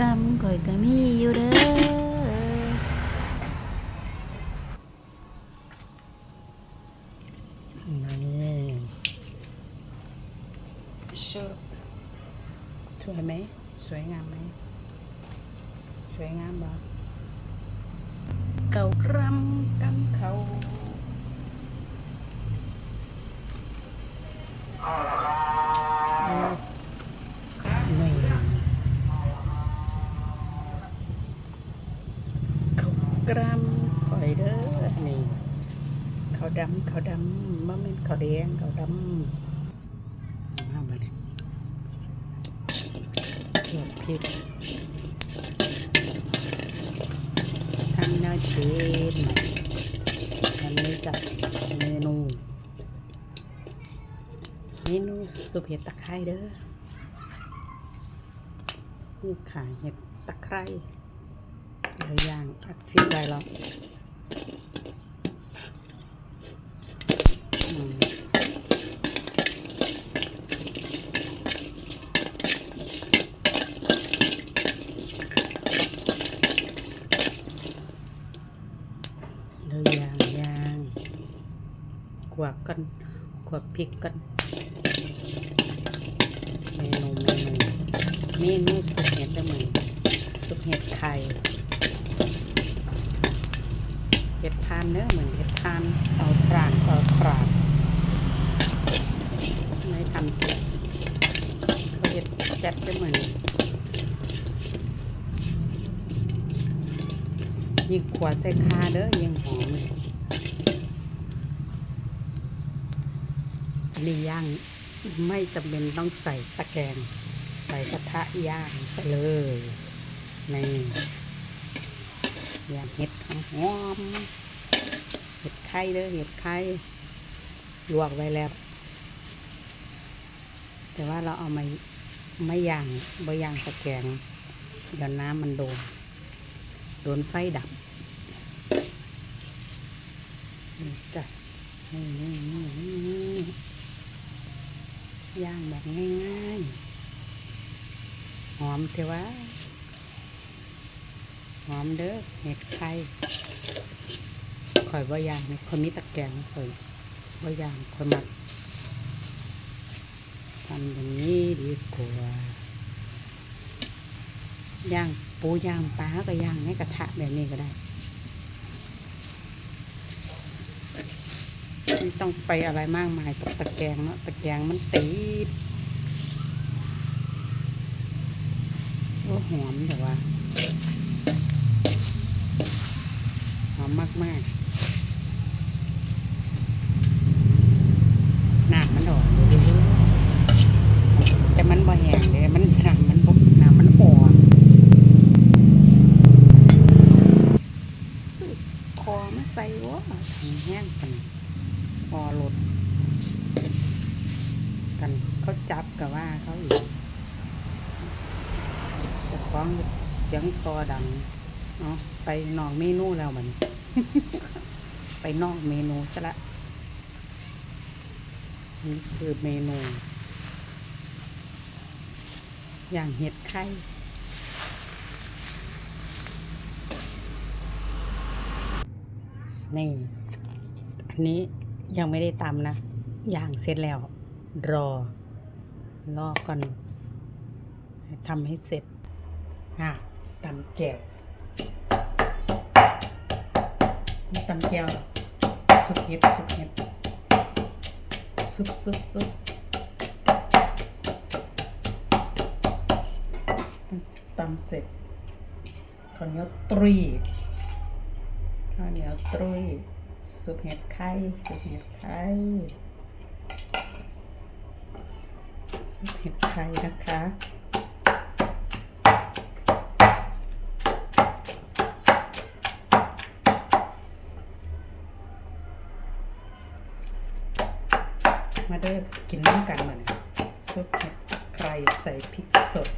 กรรมข่อยก็มีอยู่เด้อนี่ชุดสวยไหม สวยงามไหม สวยงามบ่เก่ากรำกำเขานี่เขา กรำคอยเด้อนี่เขาดำเขาดำมะเม็นเขาแดงเขาดำมาไปเลยหยดพริกทำน่าเชนอันนี้กับเมนูเมนูสุปเห็ดตะไคร้เด้อนี่ขายเห็ดตะไคร้ หลายอย่างอัดฟิกไว้แล้วอืมเลยยางยางกวบกันกวบพริกกันเมนูเมนูเมนูสุดเห็ดได้ไหมสุดเห็ดไข่ เห็ดทานเนื้อเหมือนเห็ดทานเอาปรานเอาปรานไม่ทำเขาเห็ดแซ่บได้เหมือนยิงขวดใส่คาเด้อยิงหอมเลยอันนี้ย่างไม่จำเป็นต้องใส่ตะแกรงใส่กระทะย่างเลยนี่ ย่างเห็ดหอมเห็ดไข่เด้อเห็ดไข่ลวกไว้แล้ว แต่ว่าเราเอามาไม่ย่างบ่ย่างตะแกรงเดี๋ยวน้ำมันโดน โดนไฟดับนี่จ้ะนี่นี่นี่นี่ย่างแบบง่ายๆหอมเทว่า อมเด้อเห็ดไข่ข่อยบ่ย่างคนมีตะแกงข่อยบ่ย่างข่อยมักทำอย่างนี้ดีกว่าย่างปูย่างปลาก็ย่างในกระทะแบบนี้ก็ได้ไม่ต้องไปอะไรมากมายกับตะแกงเนาะตะแกงมันติดโอ้หอมแต่ว่า มมากมากๆน้ำมันออกดูดูแต่มันบ่แห้งเลยมันน้ำมันบกน้ำมันอ่อนคอมาใส่วะถังแห้งกันคอหลดกันเขาจับกับว่าเขาอีกจะคล้องเสียงคอดังเนาะไปนอกเมนูแล้วมัน ไปนอกเมนูซะละ นี่คือเมนู อย่างเห็ดไข่นี่อันนี้ยังไม่ได้ตำนะย่างเสร็จแล้ว รอ รอก่อนทำให้เสร็จอะตำแก้ว มีตำแก้วซุปเห็ดซุปเห็ดซุปซุปซุปตำเสร็จข้าวเหนียวตรุยข้าวเหนียวตรุยซุปเห็ดไข่ซุปเห็ดไข่ซุปเห็ดไข่นะคะ มาเด้อ กันมือนซุปเห็ดไข่ใส่พริกสด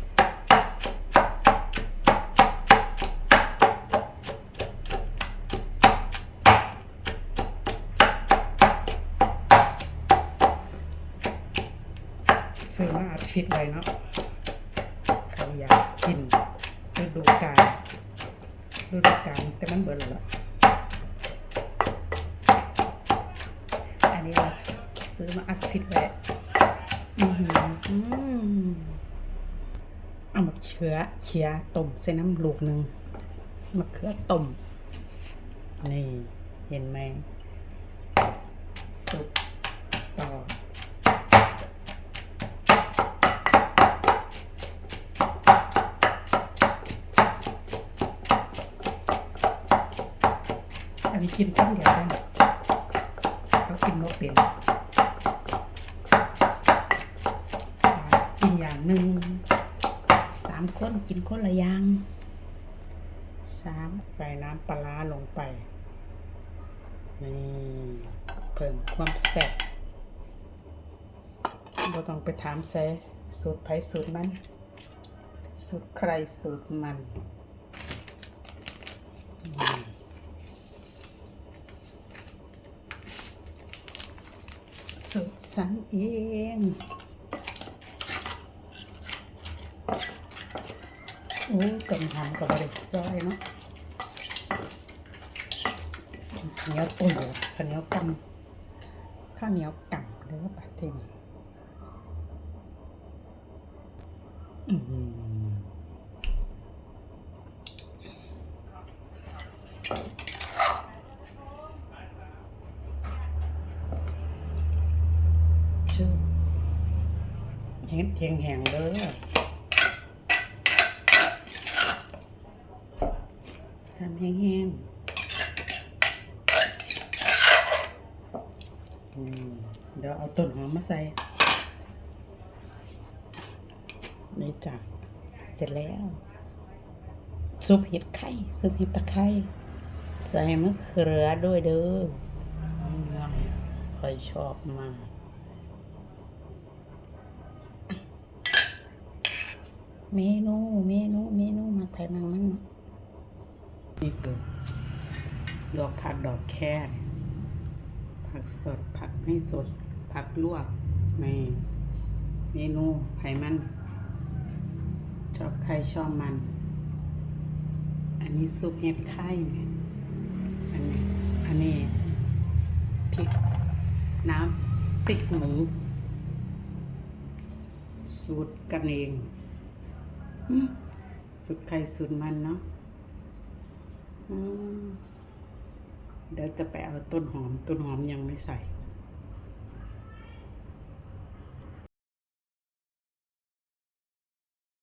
ซื้อมาอัดฟิตไว้เนาะใครอยากกินฤดูกาลฤดูกาลแต่มันเบิดแล้วล่ะอันนี้เราซื้อมาอัดฟิตไว้ เอามะเขือเขียต้มใส่น้ำลูกหนึ่งมะเขือต้ม นี่ เห็นไหมสุดต่ออันนี้กินข้าวเดียวได้ไหมเขากินนกเป็นกินอย่างหนึ่งสามคนกินคนละอย่างสามใส่น้ำปลาลงไป นี่เพิ่มความแซ่บเราต้องไปถามแซ่สูตรไผ่สูตรมัน สูตรใครสูตรมันสูตรสันเอง โอ้กำทำกับบริสุทธิ์เนาะข้าวเหนียวตุ๋นข้าวเหนียวกำข้าวเหนียวกำเด้อปัจจุบันอืมชื่อเห็นเทียงแหงเด้อ ทำแห้งๆเดี๋ยวเอาต้นหอมมาใส่ นี่จ้ะเสร็จแล้ว ซุปเห็ดไข่ซุปเห็ดตะไคร้ใส่มะเขือด้วยเด้อง่ายใครชอบมากเมนู เมนู เมนูมาไทยมังมัน นี่เกิดดอกผักดอกแค่ผักสดผักไม่สด ผักลวกในเมนูไผ่มัน ชอบใครชอบมัน อันนี้ซุปเห็ดไข่เนี่ยอันนี้อันนี้พริกน้ำพริกหมูสูตรกันเองอืมสูตรไข่สูตรมันเนาะอืม เดี๋ยวจะไปเอาต้นหอม ต้นหอมยังไม่ใส่